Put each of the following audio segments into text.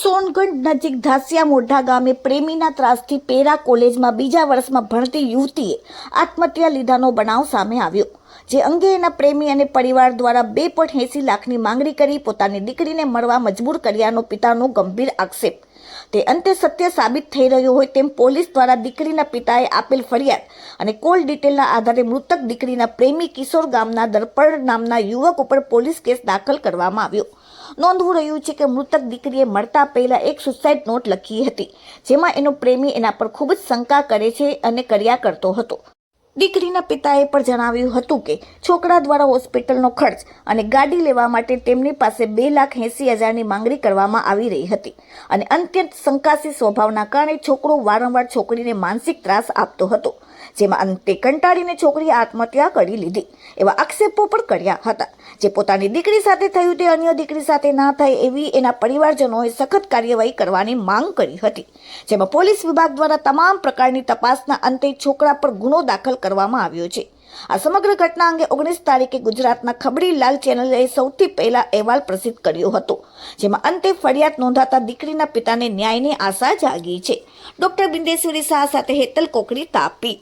સોનગઢ નજીક ધાસિયા મોઢા ગામે પ્રેમીના ત્રાસથી પેરા કોલેજમાં બીજા વર્ષમાં ભણતી યુવતીએ આત્મહત્યા લીધાનો બનાવ સામે આવ્યો, જે અંગે એના પ્રેમી અને પરિવાર દ્વારા બે પોઈન્ટ એંસી લાખની માંગણી કરી પોતાની દીકરીને મળવા મજબૂર કર્યાનો પિતાનો ગંભીર આક્ષેપ. તે અંતે સત્ય સાબિત થઈ રહ્યો હોય તેમ પોલીસ દ્વારા દીકરીના પિતાએ આપેલ ફરિયાદ અને કોલ ડિટેલના આધારે મૃતક દીકરીના પ્રેમી કિશોર ગામના દર્પણ નામના યુવક ઉપર પોલીસ કેસ દાખલ કરવામાં આવ્યો. નોંધવું રહ્યું છે કે મૃતક દીકરીએ મળતા પહેલાં એક સુસાઇડ નોટ લખી હતી, જેમાં એનો પ્રેમી એના પર ખૂબ જ શંકા કરે છે અને કર્યા કરતો હતો. દીકરીના પિતાએ પણ જણાવ્યું હતું કે, છોકરા દ્વારા હોસ્પિટલનો ખર્ચ અને ગાડી લેવા માટે તેમની પાસે બે લાખ એંસી હજારની માંગણી કરવામાં આવી રહી હતી અને અત્યંત શંકાશી સ્વભાવના કારણે છોકરો વારંવાર છોકરીને માનસિક ત્રાસ આપતો હતો. જેમાં અંતે કંટાળીને છોકરીએ આત્મહત્યા કરી લીધી. એવા આક્ષેપો પણ કર્યા હતા. જે પોતાની દીકરી સાથે થયું તે અન્ય દીકરી સાથે ના થાય એવી એના પરિવારજનોએ સખત કાર્યવાહી કરવાની માંગ કરી હતી. જેમાં પોલીસ વિભાગ દ્વારા તમામ પ્રકારની તપાસના અંતે છોકરા પર ગુનો દાખલ કરવામાં આવ્યો છે. આ સમગ્ર ઘટના અંગે ઓગણીસ તારીખે ગુજરાતના ખબડીલાલ ચેનલે સૌથી પહેલા અહેવાલ પ્રસિદ્ધ કર્યો હતો. જેમાં અંતે ફરિયાદ નોંધાતા દીકરીના પિતાને ન્યાયની આશા જાગી છે. ડોક્ટર બિંદેશ્વરી શાહ સાથે હેતલ કોકરી તાપી.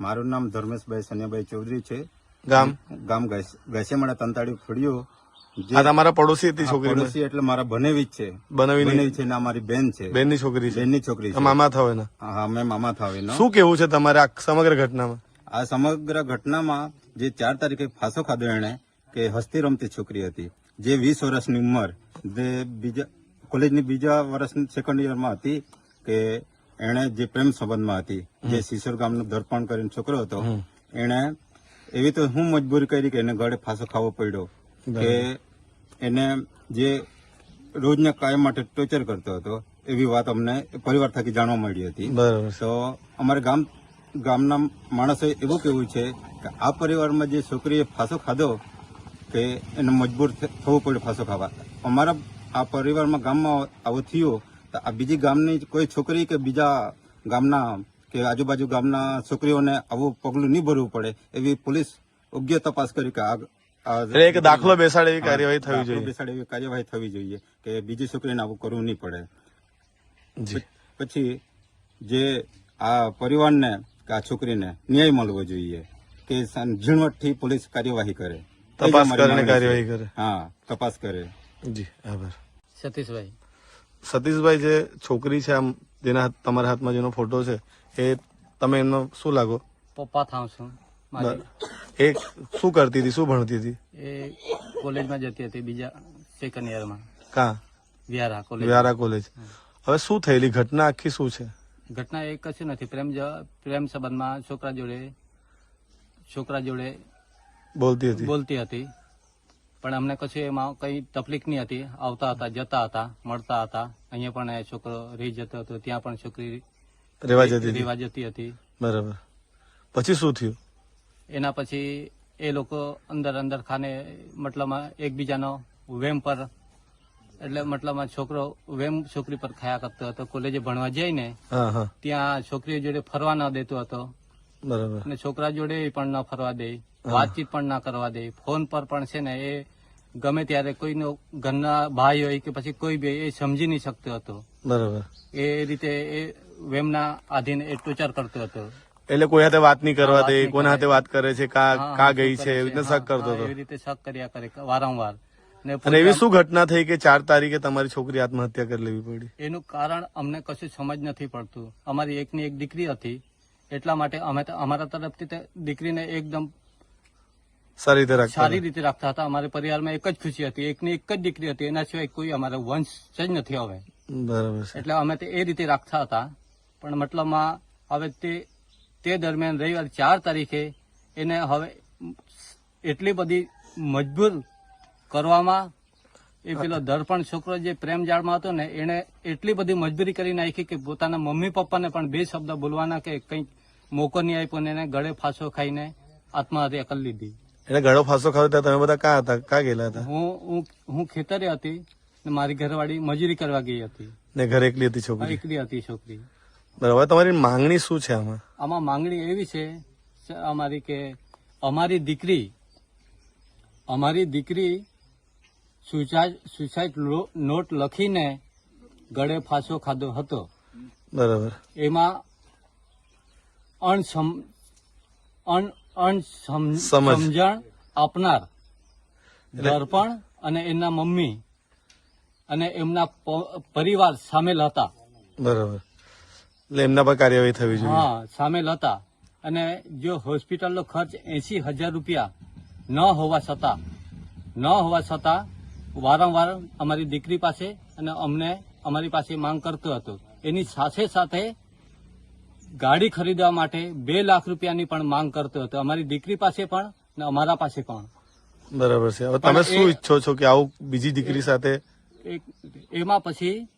મારું નામ ધર્મેશભાઈ સન્યાભાઈ ચૌધરી છે. ગામ? ગામ ઘાસિયામાળા તંતાડી ફળિયો આ તમારા પડોશી હતી છોકરી પડોશી એટલે મારા બનેવી જ છે. બનેવી છે ને મારી બેન છે. બેનની છોકરી છે? બેનની છોકરી છે. મામા થાવે હા મેં મામા થાવે શું કેવું છે તમારે આ સમગ્ર ઘટનામાં? આ સમગ્ર ઘટનામાં જે ચાર તારીખે ફાંસો ખાધો એણે કે હસ્તી રમતી છોકરી હતી જે વીસ વર્ષની ઉંમર જે બીજા કોલેજની બીજા વર્ષની સેકન્ડ યરમાં હતી કે એણે જે પ્રેમ સંબંધમાં હતી જે સિસોર ગામનો દર્પણ કરીને છોકરો હતો એણે એવી તો હું મજબૂરી કરી કે એને ગળે ફાંસો ખાવો પડ્યો કે એને જે રોજના કાયમ માટે ટોર્ચર કરતો હતો એવી વાત અમને પરિવાર થકી જાણવા મળી હતી. તો અમારે ગામ ગામના માણસો એવું કેવું છે કે આ પરિવારમાં જે છોકરીએ ફાંસો ખાધો કે એને મજબૂર થવું પડ્યું ફાંસો ખાવા. અમારા આ પરિવારમાં ગામમાં આવું થયું તો આ બીજી ગામની કોઈ છોકરી કે બીજા ગામના કે આજુબાજુ ગામના છોકરીઓને આવું પગલું નહીં ભરવું પડે એવી પોલીસ યોગ્ય તપાસ કરી કે આ એક દાખલો બેસાડે એવી કાર્યવાહી થવી જોઈએ. બેસાડે એવી કાર્યવાહી થવી જોઈએ કે બીજી છોકરીને આવું કરવું નહીં પડે. પછી જે આ પરિવારને કે આ છોકરીને ન્યાય મળવો જોઈએ કે ઝીણવટથી પોલીસ કાર્યવાહી કરે. તપાસ કરીને કાર્યવાહી કરે. હા તપાસ કરે. જી આભાર. સતીશભાઈ. સતીશભાઈ જે છોકરી છે આમ જેના હાથ- તમારા હાથમાં જેનો ફોટો છે એ તમે એમનો શું લાગો? પપ્પા થાવ છું મારી. એ શું કરતી હતી શું ભણતી હતી? એ કોલેજમાં જતી હતી બીજા સેકન્ડ યરમાં કા? વ્યારા કોલેજ. વ્યારા કોલેજ. હવે શું થયેલી? ઘટના આખી શું છે? ઘટના એ કશું નથી. પ્રેમ પ્રેમ સંબંધમાં છોકરા જોડે છોકરા જોડે બોલતી હતી. બોલતી હતી. પણ અમને કશું એમાં કઈ તકલીફ નહીં હતી. આવતા હતા જતા હતા મળતા હતા. અહીંયા પણ એ છોકરો રહી જતો હતો ત્યાં પણ છોકરી રેવા જતી હતી. જતી હતી. બરાબર. પછી શું થયું? એના પછી એ લોકો અંદર અંદર ખાને મતલબમાં એકબીજાનો વેમ પર એટલે મતલબમાં છોકરો વેમ છોકરી પર ખાયા કરતો હતો. કોલેજે ભણવા જઈને ત્યાં છોકરીઓ જોડે ફરવા ન દેતો હતો. બરાબર. અને છોકરા જોડે પણ ના ફરવા દે વાતચીત પણ ના કરવા દે. ફોન પર પણ છે ને એ ગમે ત્યારે કોઈનો ઘરના ભાઈ હોય કે પછી કોઈ બી એ સમજી નહીં શકતો હતો. બરાબર. એ રીતે એ વેમના આધીન એ ટોચર કરતો હતો. એટલે કોઈ હાથે વાત નહીં કરવા દે કોના હાથે વાત કરે છે કા કા ગઈ છે એવી રીતે શક કરતો હતો. એવી રીતે શક કર્યા કરે વારંવાર. અને એવી શું ઘટના થઈ કે ચાર તારીખે તમારી છોકરી આત્મહત્યા કરી લેવી પડી? એનું કારણ અમને કશું સમજ નથી પડતું. અમારી એકની એક દીકરી હતી. એટલા માટે અમે અમારા તરફથી તે દીકરીને એકદમ સારી રીતે રાખતા સારી રીતે રાખતા હતા. અમારા પરિવારમાં એક જ ખુશી હતી. એકની એક જ દીકરી હતી. એના સિવાય કોઈ અમારો વંશ જ નથી હવે. બરાબર એટલે અમે તે એ રીતે રાખતા હતા. પણ મતલબમાં હવે તે તે દરમિયાન રવિવાર ચાર તારીખે એને હવે એટલી બધી મજબૂર કરવામાં એ પેલો દર્પણ છોકરો જે પ્રેમ જાળમાં હતો ને એને એટલી બધી મજબૂરી કરી નાખી કે પોતાના મમ્મી પપ્પાને પણ બે શબ્દ બોલવાના કે કંઈક મોકો નહીં આપ્યો ને એને ગળે ફાંસો ખાઈને આત્મહત્યા કરી લીધી. એટલે ગળો ફાંસો ખાધો ત્યાં તમે બધા ક્યાં હતા? ક્યાં ગયેલા હતા? હું હું ખેતરે હતી ને મારી ઘરવાળી મજૂરી કરવા ગઈ હતી. ને ઘરે એકલી હતી છોકરી? એકલી હતી છોકરી. બરાબર તમારી માંગણી શું છે આમાં? આમાં માંગણી એવી છે અમારી કે અમારી દીકરી અમારી દીકરી સુસાઇડ નોટ લખીને ગળે ફાંસો ખાધો હતો. બરાબર. એમાં અણસમ અણ અણસમ- સમજણ આપનાર દર્પણ અને એમના મમ્મી અને એમના પરિવાર સામેલ હતા. બરાબર. એટલે એમના પર કાર્યવાહી થવી જોઈએ. હા સામેલ હતા. અને જો હોસ્પિટલનો ખર્ચ એસી હજાર રૂપિયા ન હોવા છતાં ન હોવા છતાં વારંવાર અમારી દીકરી પાસે અને અમને અમારી પાસે માંગ કરતો હતો. એની સાથે સાથે ગાડી ખરીદવા માટે બે લાખ રૂપિયાની પણ માંગ કરતો હતો. અમારી દીકરી પાસે પણ ને અમારા પાસે પણ. બરાબર છે. હવે તમે શું ઈચ્છો છો કે આવું બીજી દીકરી સાથે? એમાં પછી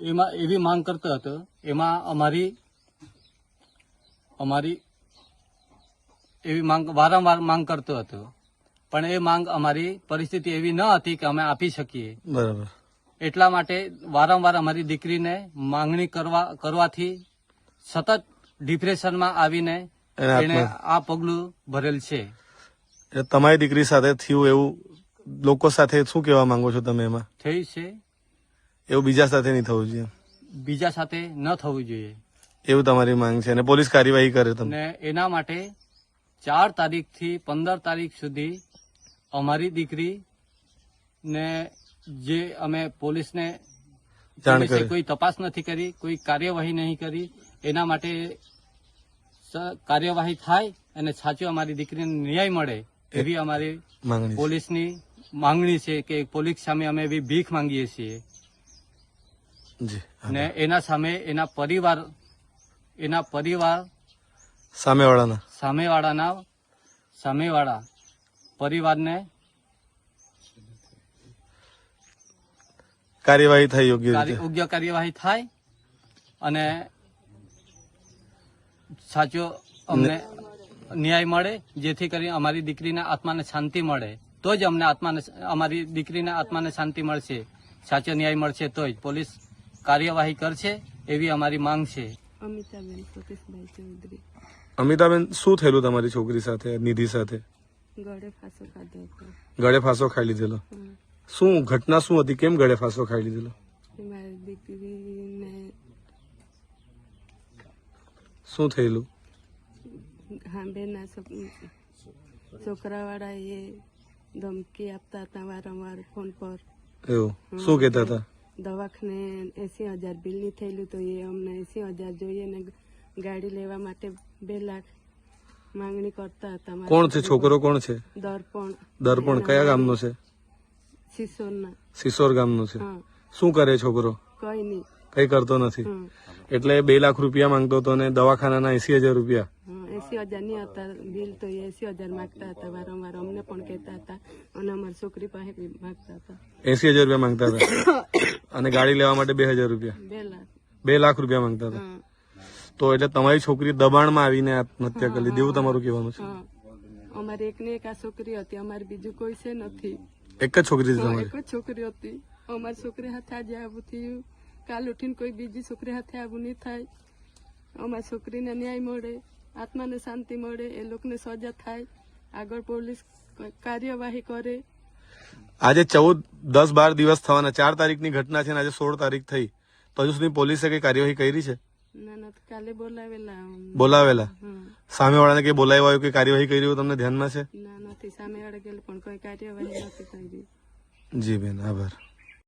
એમાં એવી માંગ કરતો હતો. એમાં અમારી અમારી એવી માંગ વારંવાર માંગ કરતો હતો. પણ એ માંગ અમારી પરિસ્થિતિ એવી ન હતી કે અમે આપી શકીએ. બરાબર. એટલા માટે વારંવાર અમારી દીકરીને માંગણી કરવા કરવાથી સતત ડિપ્રેશનમાં આવીને એને આ પગલું ભરેલ છે. તમારી દીકરી સાથે થયું એવું લોકો સાથે શું કહેવા માંગો છો તમે એમાં? થઈ છે. એવું બીજા સાથે નહીં થવું જોઈએ? બીજા સાથે ન થવું જોઈએ. એવું તમારી માંગ છે અને પોલીસ કાર્યવાહી કરે તમને? એના માટે ચાર તારીખથી પંદર તારીખ સુધી અમારી દીકરી ને જે અમે પોલીસને કોઈ તપાસ નથી કરી કોઈ કાર્યવાહી નહીં કરી એના માટે કાર્યવાહી થાય અને સાચો અમારી દીકરીને ન્યાય મળે એવી અમારી પોલીસની માંગણી છે કે પોલીસ સામે અમે એવી ભીખ માંગીએ છીએ. અને ને એના સામે એના પરિવાર એના પરિવાર સામેવાળાના? સામેવાળાના સામેવાળા પરિવારને કાર્યવાહી થાય યોગ્ય યોગ્ય કાર્યવાહી થાય અને સાચો અમને ન્યાય મળે જેથી કરી અમારી દીકરીના આત્માને શાંતિ મળે. તો જ અમને આત્માને અમારી દીકરીના આત્માને શાંતિ મળશે. સાચો ન્યાય મળશે તો જ પોલીસ કાર્યવાહી કરશે એવી અમારી માંગ છે. અમિતાબેન સતીશભાઈ ચૌધરી. અમિતાબેન શું થયેલું તમારી છોકરી સાથે નિધિ સાથે? ગળે ફાંસો ખાધો હતો. ગળે ફાંસો ખાઈ લીધેલો? શું ઘટના શું હતી? કેમ ગળે ફાંસો ખાઈ લીધેલો? મારી દીકરીને શું થયેલું? હાંભેના છોકરાવાળા એ ધમકી આપતા હતા વારંવાર ફોન પર. એવું? શું કહેતા હતા? દવાખાને એસી હજાર બિલની થયેલું તો એ અમને એસી હજાર જોઈએ ને ગાડી લેવા માટે બે લાખ માંગણી કરતા હતા કોણ છે? છોકરો કોણ છે? દર્પણ. દર્પણ કયા ગામનો છે? સિસોરના. સિસોર ગામનો છે. હા. શું કરે છોકરો? કઈ નહીં. કઈ કરતો નથી. એટલે બે લાખ રૂપિયા માંગતો હતો ને દવાખાનાના એસી હજાર રૂપિયા. એસી હજારની હતા બિલ તો એસી હજાર માંગતા હતા વારંવાર અમને પણ કહેતા હતા અને અમારી છોકરી પાસે માંગતા હતા. એસી હજાર રૂપિયા માંગતા હતા. અને ગાડી લેવા માટે બે હજાર રૂપિયા. બે લાખ. બે લાખ રૂપિયા માંગતા હતા. તો એટલે તમારી છોકરી દબાણમાં આવીને આત્મહત્યા કરી લીધી એવું તમારું કહેવાનું છે? અમારી એક ને એક આ છોકરી હતી અમારી બીજું કોઈ છે નથી. એક જ છોકરી તમારી? એક જ છોકરી હતી. અમારી છોકરી હાથે આજે આવું થયું. કાલ ઉઠીને કોઈ બીજી છોકરી હાથે આવું નહીં થાય. અમારી છોકરીને ન્યાય મળે આત્માને શાંતિ મળે એ લોકોને સજા થાય. આગળ પોલીસ કાર્યવાહી કરે. આજે ચૌદ દસ બાર દિવસ થવાના. ચાર તારીખની ઘટના છે અને આજે સોળ તારીખ થઈ. તો હજુ સુધી પોલીસે કઈ કાર્યવાહી કરી છે? ના ના કાલે બોલાવેલા. બોલાવેલા? સામેવાળાને કઈ બોલાવ્યા હોય કે કાર્યવાહી કરી તમને ધ્યાનમાં છે? ના નથી. સામે વાળા પણ કોઈ કાર્યવાહી નથી કરી. જી બેન આભાર.